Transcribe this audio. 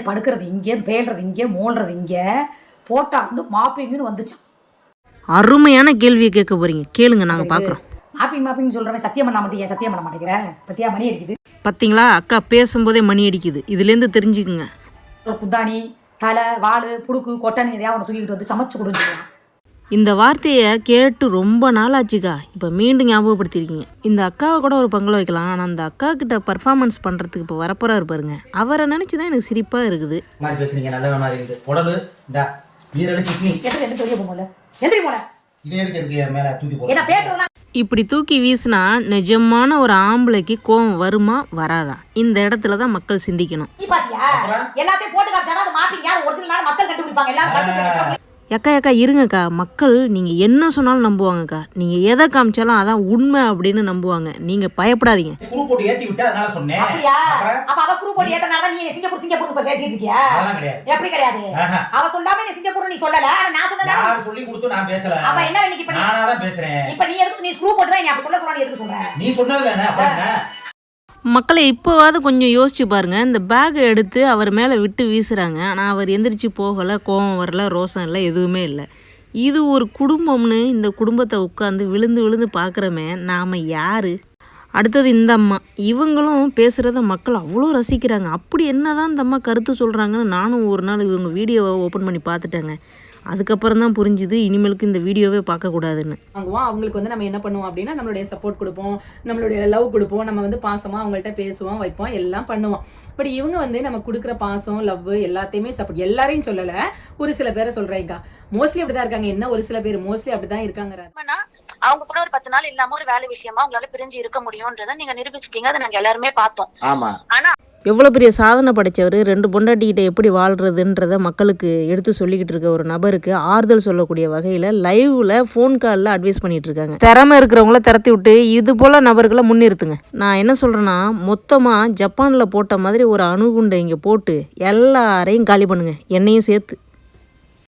படுக்கிறது இங்கே பேல்றது இங்கே மோல்றது இங்கே. போட்டா வந்து மாப்பிங்குன்னு வந்துச்சு. அருமையான கேள்வியை கேட்க போறீங்க. கேளுங்க நாங்க பாக்குறோம். மாப்பிங் மாப்பிங் சொல்றவன் சத்தியம் பண்ண மாட்டேங்க சத்தியம் பண்ண மாட்டேங்கிற? பத்தியா மணி அடிக்குது. பாத்தீங்களா? அக்கா பேசும்போதே மணி அடிக்குது. இதுலேருந்து தெரிஞ்சுக்குங்க. ஒரு குத்தாணி தலை வாள் புடுக்கு கொட்டணி எதையா ஒன்று தூக்கிட்டு வந்து சமைச்சு சொல்லலாம் இந்த வார்த்தையை கேட்டு ரொம்ப நாள் ஆச்சுக்கா இப்போ மீண்டும் ஞாபகப்படுத்திருக்கீங்க. இந்த அக்காவை கூட ஒரு பங்குல வைக்கலாம். ஆனால் அந்த அக்கா கிட்ட பர்ஃபார்மன்ஸ் பண்ணுறதுக்கு இப்போ வரப்போறாரு பாருங்க. அவரை நினச்சி தான் எனக்கு சிரிப்பாக இருக்குது. இப்படி தூக்கி வீசினா நிஜமான ஒரு ஆம்பளைக்கு கோவம் வருமா வராதா? இந்த இடத்துல தான் மக்கள் சிந்திக்கணும். எக்கா எக்கா இருங்கக்கா. மக்கள் நீங்கள் என்ன சொன்னாலும் நம்புவாங்கக்கா. நீங்கள் எதை காமிச்சாலும் அதான் உண்மை அப்படின்னு நம்புவாங்க. நீங்கள் பயப்படாதீங்க. ஸ்க்ரூ போட்டு ஏத்தி விட்டு அதனால சொன்னேன். அப்படியா? அப்ப அவ ஸ்க்ரூ போட்டு ஏத்தனால நீ சிங்கப்பூர் சிங்கப்பூர் இப்ப பேசிட்டு இருக்கியா? அதெல்லாம் கிடையாது. எப்படி கிடையாது? ஆஹா. அவ சொல்லாம நீ சிங்கப்பூர் நீ சொல்லல. ஆனா நான் சொன்னேன் யார் சொல்லி கொடுத்து நான் பேசல? அப்ப என்ன இன்னைக்கு இப்ப நீ நானா தான் பேசுறேன். இப்ப நீ எதுக்கு நீ ஸ்க்ரூ போட்டு தான் நீ அப்ப சொல்ல சொன்னா நீ எதுக்கு சொல்ற? நீ சொன்னது என்ன? அப்புறம் என்ன? மக்களை இப்போவாவது கொஞ்சம் யோசிச்சு பாருங்க. இந்த பேக்கை எடுத்து அவர் மேலே விட்டு வீசுகிறாங்க ஆனால் அவர் எந்திரிச்சு போகலை கோவம் வரல ரோசம் இல்லை எதுவுமே இல்லை. இது ஒரு குடும்பம்னு இந்த குடும்பத்தை உட்காந்து விழுந்து விழுந்து பார்க்குறமே நாம் யார்? அடுத்தது இந்த அம்மா. இவங்களும் பேசுகிறத மக்கள் அவ்வளோ ரசிக்கிறாங்க. அப்படி என்னதான் இந்த அம்மா கருத்து சொல்கிறாங்கன்னு நானும் ஒரு நாள் இவங்க வீடியோவை ஓப்பன் பண்ணி பார்த்துட்டேங்க. அதுக்கப்புறம் தான் புரிஞ்சுது இனிமேலுக்கு இந்த வீடியோவே பார்க்கக்கூடாதுன்னு. வாங்குவோம் அவங்களுக்கு வந்து நம்ம என்ன பண்ணுவோம் அப்படின்னா நம்மளுடைய சப்போர்ட் கொடுப்போம் நம்மளுடைய லவ் கொடுப்போம் நம்ம வந்து பாசமா அவங்கள்ட்ட பேசுவோம் வைப்போம் எல்லாம் பண்ணுவோம். பட் இவங்க வந்து நம்ம கொடுக்குற பாசம் லவ் எல்லாத்தையுமே சப்போர்ட் எல்லாரையும் சொல்லல. ஒரு சில பேரை சொல்றேங்க மோஸ்ட்லி அப்படிதான் இருக்காங்க. என்ன ஒரு சில பேர் மோஸ்ட்லி அப்படிதான் இருக்காங்க ஆனா அவங்க கூட ஒரு பத்து நாள் இல்லாம ஒரு வேலை விஷயமா உங்களால பிரிஞ்சு இருக்க முடியும்ன்றத நீங்க நிரூபிச்சிட்டீங்க. அதை நாங்க எல்லாருமே பார்த்தோம். ஆமா. எவ்வளோ பெரிய சாதனை படைச்சவர்? ரெண்டு பொண்டாட்டிக்கிட்ட எப்படி வாழ்கிறதுன்றத மக்களுக்கு எடுத்து சொல்லிக்கிட்டு இருக்க ஒரு நபருக்கு ஆறுதல் சொல்லக்கூடிய வகையில் லைவில் ஃபோன் காலில் அட்வைஸ் பண்ணிகிட்டு இருக்காங்க. திறமை இருக்கிறவங்கள திறத்தி விட்டு இது போல் நபர்களை முன்னிறுத்துங்க. நான் என்ன சொல்கிறேன்னா மொத்தமாக ஜப்பானில் போட்ட மாதிரி ஒரு அணுகுண்டை இங்கே போட்டு எல்லாரையும் காலி பண்ணுங்கள் என்னையும் சேர்த்து.